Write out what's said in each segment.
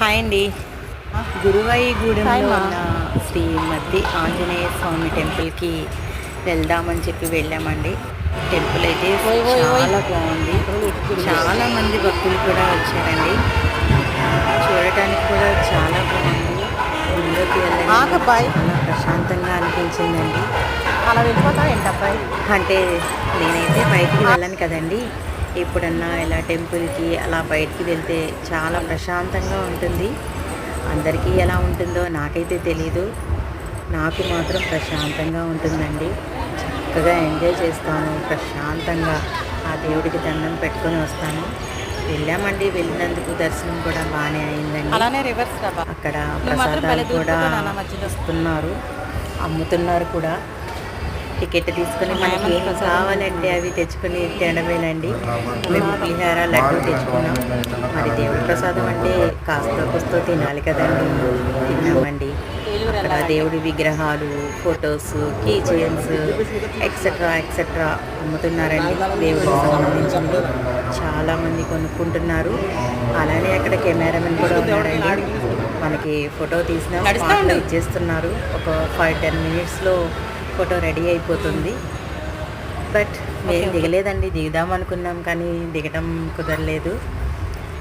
Hi అండి. గురువాయిగూడెంలో ఉన్న శ్రీ మద్ది ఆంజనేయ స్వామి టెంపుల్కి వెళ్దామని చెప్పి వెళ్ళామండి. టెంపుల్ అయితే చాలా బాగుంది. చాలా మంది భక్తులు కూడా వచ్చారండి. చూడటానికి కూడా చాలా బాగుంది. గుడిలోకి. చాలా ప్రశాంతంగా అనిపించిందండి. అలా వెళ్ళిపోతావు ఏంటబ్బాయి? అంటే నేనైతే బయటికి వెళ్ళను కదండి. ఎప్పుడన్నా ఇలా టెంపుల్కి అలా బయటికి వెళ్తే చాలా ప్రశాంతంగా ఉంటుంది. అందరికీ ఎలా ఉంటుందో నాకైతే తెలీదు. నాకు మాత్రం ప్రశాంతంగా ఉంటుందండి. చక్కగా ఎంజాయ్ చేస్తాను ప్రశాంతంగా. ఆ దేవుడికి దండం పెట్టుకొని వస్తాను. వెళ్ళామండి వెళ్ళినందుకు దర్శనం కూడా బాగానే అయిందండి. అలానే రివర్స్ అక్కడ ప్రసాదాలు కూడా. ఇస్తున్నారు అమ్ముతున్నారు కూడా. టికెట్ తీసుకొని మనకి ఏం కావాలంటే అవి తెచ్చుకొని తినడమేనండి. మేము పులిహార లడ్డు తెచ్చుకున్నాం. మరి దేవుడి ప్రసాదం అంటే కాస్త కొస్తో తినాలి కదండి. తిన్నామండి. అక్కడ దేవుడి విగ్రహాలు photos key chains etcetera etcetera అమ్ముతున్నారండి. దేవుడికి సంబంధించినవి చాలా మంది కొనుక్కుంటున్నారు. అలానే అక్కడ కెమెరామెన్ కూడా ఉన్నారండి మనకి ఫోటో తీసిన. ఇచ్చేస్తున్నారు. ఒక ఫైవ్ టెన్ మినిట్స్లో ఫోటో రెడీ అయిపోతుంది. బట్ మేము. దిగలేదండి దిగుదాం అనుకున్నాం కానీ దిగడం కుదరలేదు.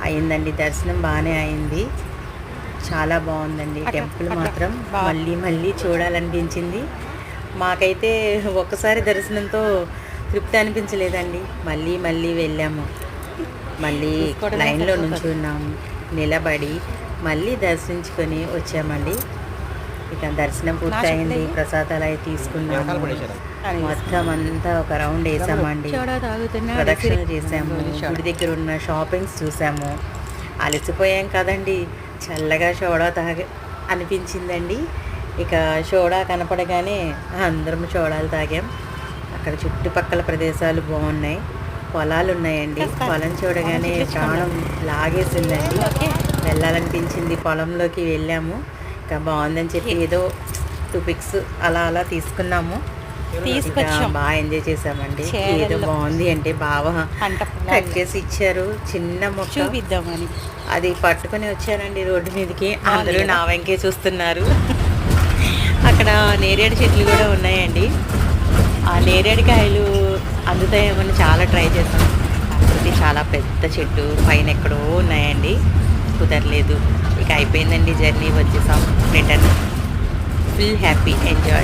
అయిందండి దర్శనం బాగానే అయింది. చాలా బాగుందండి టెంపుల్. మాత్రం మళ్ళీ మళ్ళీ చూడాలనిపించింది. మాకైతే ఒక్కసారి దర్శనంతో తృప్తి అనిపించలేదండి. మళ్ళీ మళ్ళీ వెళ్ళాము. మళ్ళీ లైన్లో. నుంచి ఉన్నాము నిలబడి మళ్ళీ దర్శించుకొని వచ్చామండి. ఇక దర్శనం పూర్తయింది. ప్రసాదాలు అవి తీసుకున్నాము. మొత్తం అంతా ఒక రౌండ్ వేసామండి. ప్రదక్షిణ చేసాము. గుడి దగ్గర ఉన్న షాపింగ్స్ చూసాము. అలసిపోయాం కదండి. చల్లగా సోడా తాగ అనిపించిందండి. ఇక సోడా కనపడగానే అందరం సోడాలు తాగాం. అక్కడ చుట్టుపక్కల ప్రదేశాలు బాగున్నాయి. పొలాలు ఉన్నాయండి. పొలం చూడగానే ప్రాణం లాగేసిందండి. వెళ్ళాలనిపించింది. పొలంలోకి వెళ్ళాము. ఇంకా బాగుందని చెప్పి ఏదో టూ పిక్స్ అలా అలా తీసుకున్నాము. తీసుకొచ్చాం. బాగా ఎంజాయ్ చేసామండి. ఏదో బాగుంది అంటే బాగా పంట కట్ చేసి ఇచ్చారు. చిన్న మొక్క. చూపిద్దామని అది పట్టుకొని వచ్చానండి రోడ్డు మీదకి. అందరూ? నా వెంకే చూస్తున్నారు. అక్కడ నేరేడు చెట్లు కూడా ఉన్నాయండి. ఆ నేరేడుకాయలు అందుతాయేమని చాలా ట్రై చేసాం. కాకపోతే చాలా పెద్ద చెట్టు. పైన ఎక్కడో ఉన్నాయండి. కుదరలేదు. ఇక అయిపోయిందండి జర్నీ వచ్చేసాం రిటర్న్ ఫుల్ హ్యాపీ ఎంజాయ్